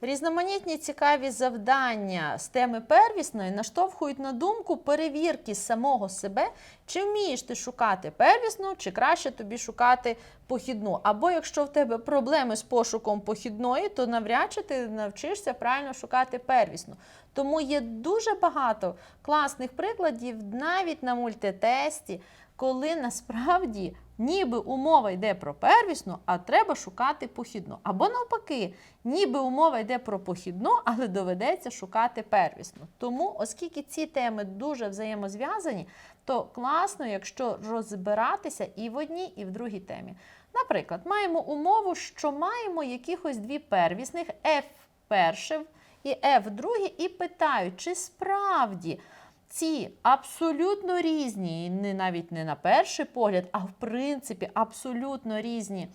Різноманітні цікаві завдання з теми первісної наштовхують на думку перевірки самого себе, чи вмієш ти шукати первісну, чи краще тобі шукати похідну. Або якщо в тебе проблеми з пошуком похідної, то навряд чи ти навчишся правильно шукати первісну. Тому є дуже багато класних прикладів навіть на мультитесті, коли насправді ніби умова йде про первісну, а треба шукати похідну. Або навпаки, ніби умова йде про похідну, але доведеться шукати первісну. Тому, оскільки ці теми дуже взаємозв'язані, то класно, якщо розбиратися і в одній, і в другій темі. Наприклад, маємо умову, що маємо якихось дві первісних F перше і F друге, і питають, чи справді ці абсолютно різні, навіть не на перший погляд, а в принципі абсолютно різні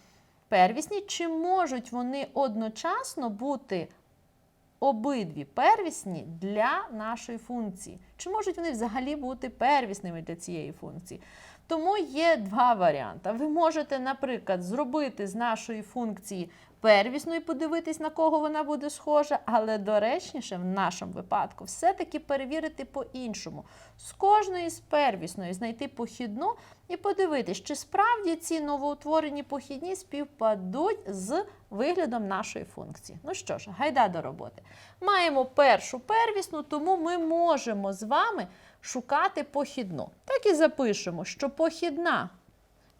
первісні, чи можуть вони одночасно бути обидві первісні для нашої функції? Чи можуть вони взагалі бути первісними для цієї функції? Тому є два варіанти. Ви можете, наприклад, зробити з нашої функції первісну і подивитись, на кого вона буде схожа, але доречніше в нашому випадку все-таки перевірити по-іншому. З кожної з первісної знайти похідну і подивитись, чи справді ці новоутворені похідні співпадуть з виглядом нашої функції. Ну що ж, гайда до роботи. Маємо першу первісну, тому ми можемо з вами шукати похідну. Так і запишемо, що похідна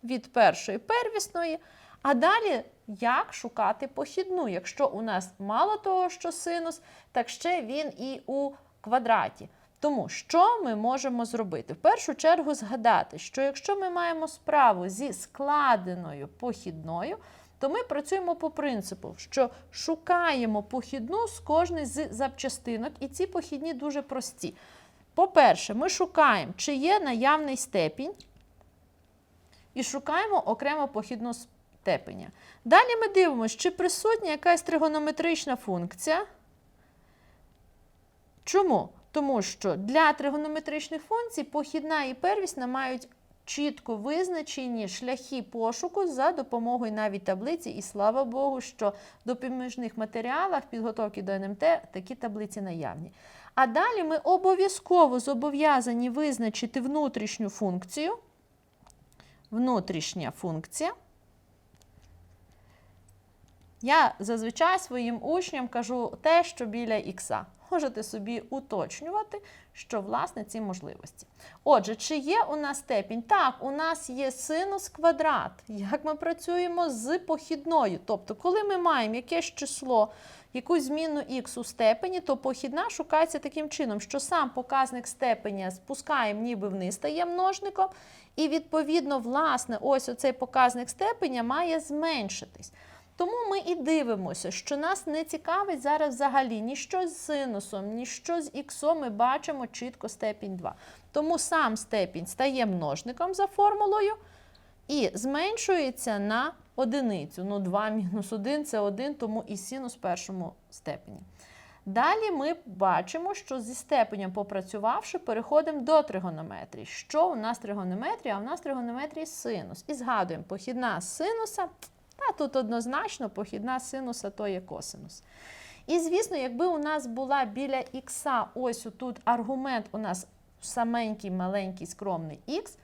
від першої первісної, а далі як шукати похідну, якщо у нас мало того, що синус, так ще він і у квадраті. Тому що ми можемо зробити? В першу чергу згадати, що якщо ми маємо справу зі складеною похідною, то ми працюємо по принципу, що шукаємо похідну з кожної з запчастинок, і ці похідні дуже прості. По-перше, ми шукаємо, чи є наявний степінь, і шукаємо окремо похідну степеня. Далі ми дивимося, чи присутня якась тригонометрична функція. Чому? Тому що для тригонометричних функцій похідна і первісна мають чітко визначені шляхи пошуку за допомогою навіть таблиці, і слава Богу, що в допоміжних матеріалах підготовки до НМТ такі таблиці наявні. А далі ми обов'язково зобов'язані визначити внутрішню функцію. Внутрішня функція. Я зазвичай своїм учням кажу те, що біля ікса. Можете собі уточнювати, що власне ці можливості. Отже, чи є у нас степінь? Так, у нас є синус квадрат. Як ми працюємо з похідною? Тобто, коли ми маємо якесь число, якусь зміну х у степені, то похідна шукається таким чином, що сам показник степеня спускаємо ніби вниз, стає множником, і відповідно, власне, ось оцей показник степеня має зменшитись. Тому ми і дивимося, що нас не цікавить зараз взагалі ніщо з синусом, ніщо з іксом, ми бачимо чітко степінь 2. Тому сам степінь стає множником за формулою і зменшується на одиницю. Ну, 2 мінус 1 це 1, тому і синус в першому степені. Далі ми бачимо, що зі степенем попрацювавши, переходимо до тригонометрії. Що у нас тригонометрія? А у нас тригонометрія синус. І згадуємо, похідна синуса. Та тут однозначно похідна синуса то є косинус. І, звісно, якби у нас була біля х, ось тут аргумент у нас саменький, маленький, скромний х,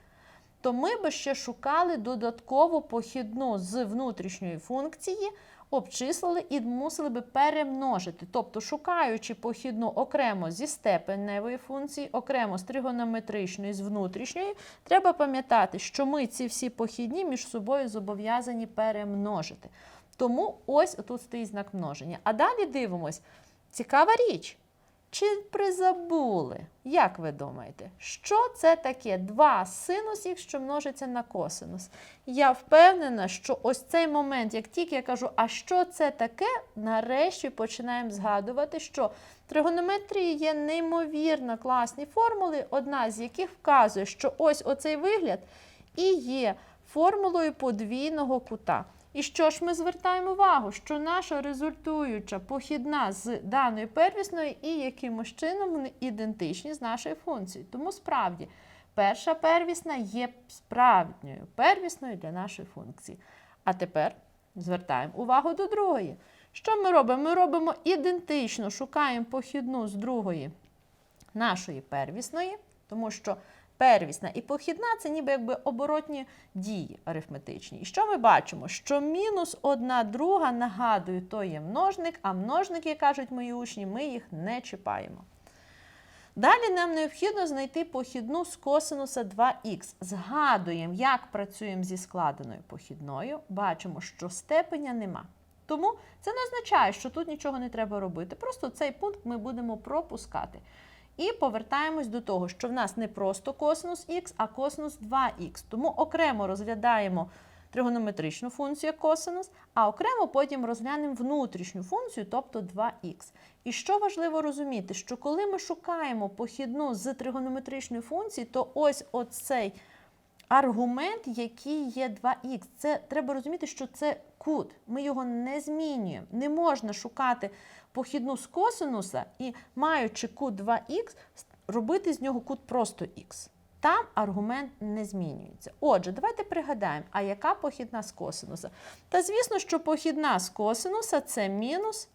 то ми би ще шукали додаткову похідну з внутрішньої функції, обчислили і мусили би перемножити. Тобто, шукаючи похідну окремо зі степеневої функції, окремо з тригонометричної, з внутрішньої, треба пам'ятати, що ми ці всі похідні між собою зобов'язані перемножити. Тому ось тут стоїть знак множення. А далі дивимось. Цікава річ. Чи призабули? Як ви думаєте, що це таке? Два синус х, що множиться на косинус. Я впевнена, що ось цей момент, як тільки я кажу, а що це таке, нарешті починаємо згадувати, що в тригонометрії є неймовірно класні формули, одна з яких вказує, що ось оцей вигляд і є формулою подвійного кута. І що ж ми звертаємо увагу, що наша результуюча похідна з даної первісної і якимось чином вони ідентичні з нашою функцією. Тому справді перша первісна є справжньою первісною для нашої функції. А тепер звертаємо увагу до другої. Що ми робимо? Ми робимо ідентично, шукаємо похідну з другої нашої первісної, тому що первісна і похідна це ніби якби оборотні дії арифметичні. І що ми бачимо? Що мінус одна друга, нагадую, то є множник, а множники, кажуть мої учні, ми їх не чіпаємо. Далі нам необхідно знайти похідну з косинуса 2х. Згадуємо, як працюємо зі складеною похідною. Бачимо, що степеня нема. Тому це не означає, що тут нічого не треба робити. Просто цей пункт ми будемо пропускати. І повертаємось до того, що в нас не просто косинус х, а косинус 2х. Тому окремо розглядаємо тригонометричну функцію косинус, а окремо потім розглянемо внутрішню функцію, тобто 2х. І що важливо розуміти, що коли ми шукаємо похідну з тригонометричної функції, то ось оцей аргумент, який є 2х. Це треба розуміти, що це кут. Ми його не змінюємо. Не можна шукати похідну з косинуса і, маючи кут 2х, робити з нього кут просто х. Там аргумент не змінюється. Отже, давайте пригадаємо, а яка похідна з косинуса? Та звісно, що похідна з косинуса це мінус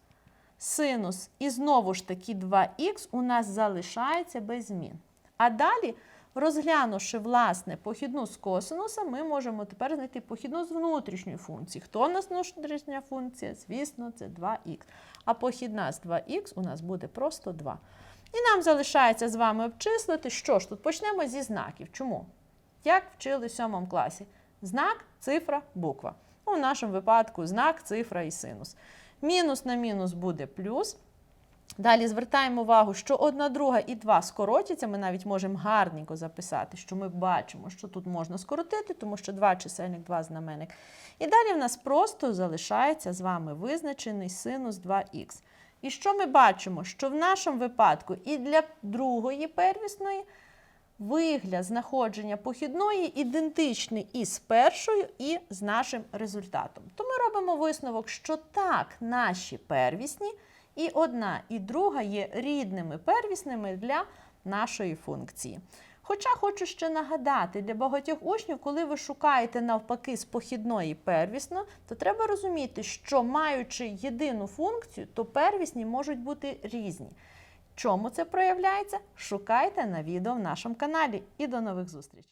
синус. І знову ж таки 2х у нас залишається без змін. А далі, розглянувши власне похідну з косинуса, ми можемо тепер знайти похідну з внутрішньої функції. Хто у нас внутрішня функція? Звісно, це 2х. А похідна з 2х у нас буде просто 2. І нам залишається з вами обчислити, що ж тут почнемо зі знаків. Чому? Як вчили в 7 класі? Знак, цифра, буква. В нашому випадку знак, цифра і синус. Мінус на мінус буде плюс. Далі звертаємо увагу, що одна друга і 2 скоротяться. Ми навіть можемо гарненько записати, що ми бачимо, що тут можна скоротити, тому що 2 чисельник, 2 знаменник. І далі в нас просто залишається з вами визначений синус 2х. І що ми бачимо? Що в нашому випадку і для другої первісної вигляд знаходження похідної ідентичний із першою, і з нашим результатом. То ми робимо висновок, що так, наші первісні, і одна, і друга є рідними первісними для нашої функції. Хоча хочу ще нагадати, для багатьох учнів, коли ви шукаєте навпаки з похідної первісно, то треба розуміти, що маючи єдину функцію, то первісні можуть бути різні. Чому це проявляється? Шукайте на відео в нашому каналі. І до нових зустрічей!